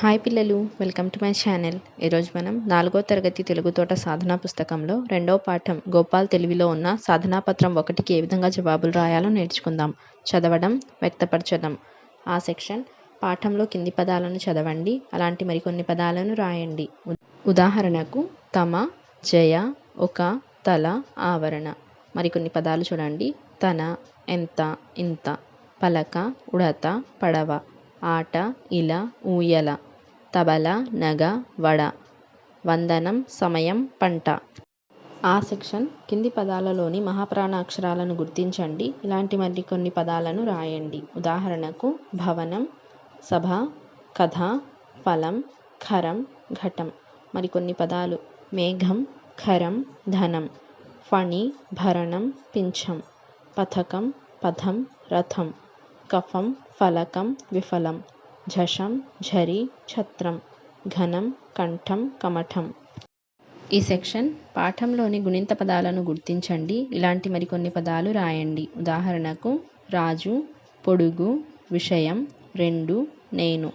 Hi పిల్లలు welcome to my channel. ఈరోజు మనం నాలుగో తరగతి తెలుగు తోట సాధనా పుస్తకంలో రెండవ పాఠం గోపాల్ తెలివిలో ఉన్న సాధనా పత్రం ఒకటికి ఏ విధంగా జవాబులు రాయాలో నేర్చుకుందాం. చదవడం వ్యక్తపరచడం. ఆ సెక్షన్ పాఠంలో కింది పదాలను చదవండి అలాంటి మరికొన్ని పదాలను రాయండి. ఉదాహరణకు తమ జయ ఒక తల ఆవరణ. మరికొన్ని పదాలు చూడండి. తన ఎంత ఇంత. పలక ఉడత పడవ. ఆట ఇలా ఊయల. తబల నగ వడ. వందనం సమయం పంట. ఆ సెక్షన్ కింది పదాలలోని మహాప్రాణ అక్షరాలను గుర్తించండి. ఇలాంటి మరికొన్ని పదాలను రాయండి. ఉదాహరణకు భవనం సభ కథ ఫలం ఖరం ఘటం. మరికొన్ని పదాలు మేఘం ఖరం ధనం. ఫణి భరణం పింఛం. పథకం పథం రథం. కఫం ఫలకం విఫలం. ఝషం ఝరి ఛత్రం ఘనం కంఠం కమఠం. ఈ సెక్షన్ పాఠంలోని గుణింత పదాలను గుర్తించండి. ఇలాంటి మరికొన్ని పదాలు రాయండి. ఉదాహరణకు రాజు పొడుగు విషయం రెండు నేను.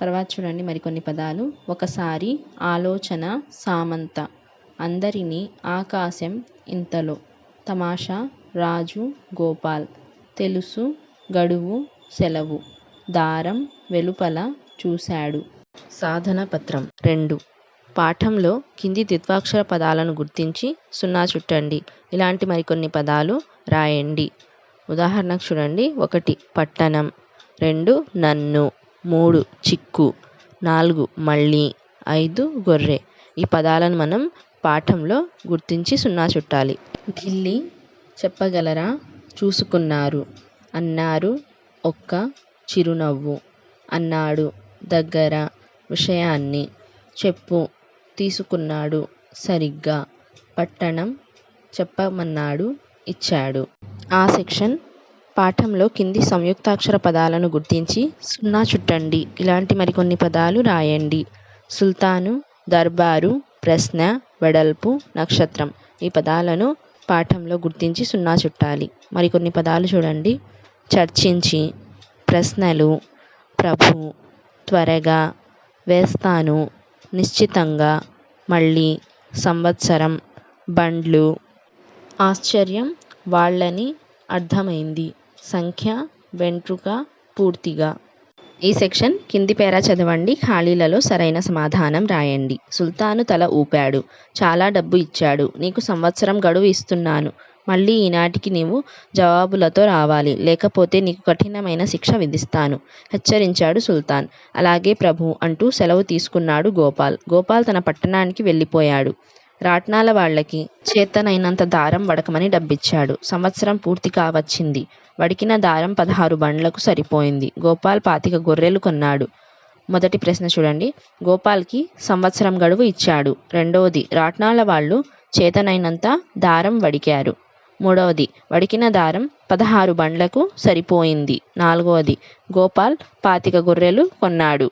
తర్వాత చూడండి మరికొన్ని పదాలు. ఒకసారి ఆలోచన సామంత. అందరినీ ఆకాశం ఇంతలో. తమాషా రాజు గోపాల్. తెలుసు గడువు సెలవు. దారం వెలుపల చూశాడు. సాధన పత్రం రెండు. పాఠంలో కింది ద్విత్వాక్షర పదాలను గుర్తించి సున్నా చుట్టండి. ఇలాంటి మరికొన్ని పదాలు రాయండి. ఉదాహరణకు చూడండి. ఒకటి పట్టణం. రెండు నన్ను. మూడు చిక్కు. నాలుగు మళ్ళీ. ఐదు గొర్రె. ఈ పదాలను మనం పాఠంలో గుర్తించి సున్నా చుట్టాలి. ఢిల్లీ చెప్పగలరా? చూసుకున్నారు. అన్నారు. ఒక్క చిరునవ్వు. అన్నాడు. దగ్గర విషయాన్ని చెప్పు తీసుకున్నాడు సరిగ్గా. పట్టణం చెప్పమన్నాడు ఇచ్చాడు. ఆ సెక్షన్ పాఠంలో కింది సంయుక్తాక్షర పదాలను గుర్తించి సున్నా చుట్టండి. ఇలాంటి మరికొన్ని పదాలు రాయండి. సుల్తాను దర్బారు ప్రశ్న వెడల్పు నక్షత్రం ఈ పదాలను పాఠంలో గుర్తించి సున్నా చుట్టాలి. మరికొన్ని పదాలు చూడండి. చర్చించి ప్రశ్నలు ప్రభు త్వరగా వేస్తాను. నిశ్చితంగా మళ్ళీ సంవత్సరం బండ్లు. ఆశ్చర్యం వాళ్ళని అర్థమైంది. సంఖ్య వెంట్రుక పూర్తిగా. ఈ సెక్షన్ కింది పేరా చదవండి. ఖాళీలలో సరైన సమాధానం రాయండి. సుల్తాను తల ఊపాడు. చాలా డబ్బు ఇచ్చాడు. నీకు సంవత్సరం గడువు ఇస్తున్నాను. మళ్ళీ ఈనాటికి నీవు జవాబులతో రావాలి. లేకపోతే నీకు కఠినమైన శిక్ష విధిస్తాను. హెచ్చరించాడు సుల్తాన్. అలాగే ప్రభు అంటూ సెలవు తీసుకున్నాడు గోపాల్. గోపాల్ తన పట్టణానికి వెళ్ళిపోయాడు. రాట్నాల వాళ్ళకి చేతనైనంత దారం వడకమని డబ్బిచ్చాడు. సంవత్సరం పూర్తి కావచ్చింది. వడికిన దారం పదహారు బండ్లకు సరిపోయింది. గోపాల్ పాతిక గొర్రెలు కొన్నాడు. మొదటి ప్రశ్న చూడండి. గోపాల్కి సంవత్సరం గడువు ఇచ్చాడు. రెండవది రాట్నాల వాళ్ళు చేతనైనంత దారం వడికారు. మూడవది వడికిన దారం పదహారు బండ్లకు సరిపోయింది. నాలుగవది గోపాల్ పాతిక గొర్రెలు కొన్నాడు.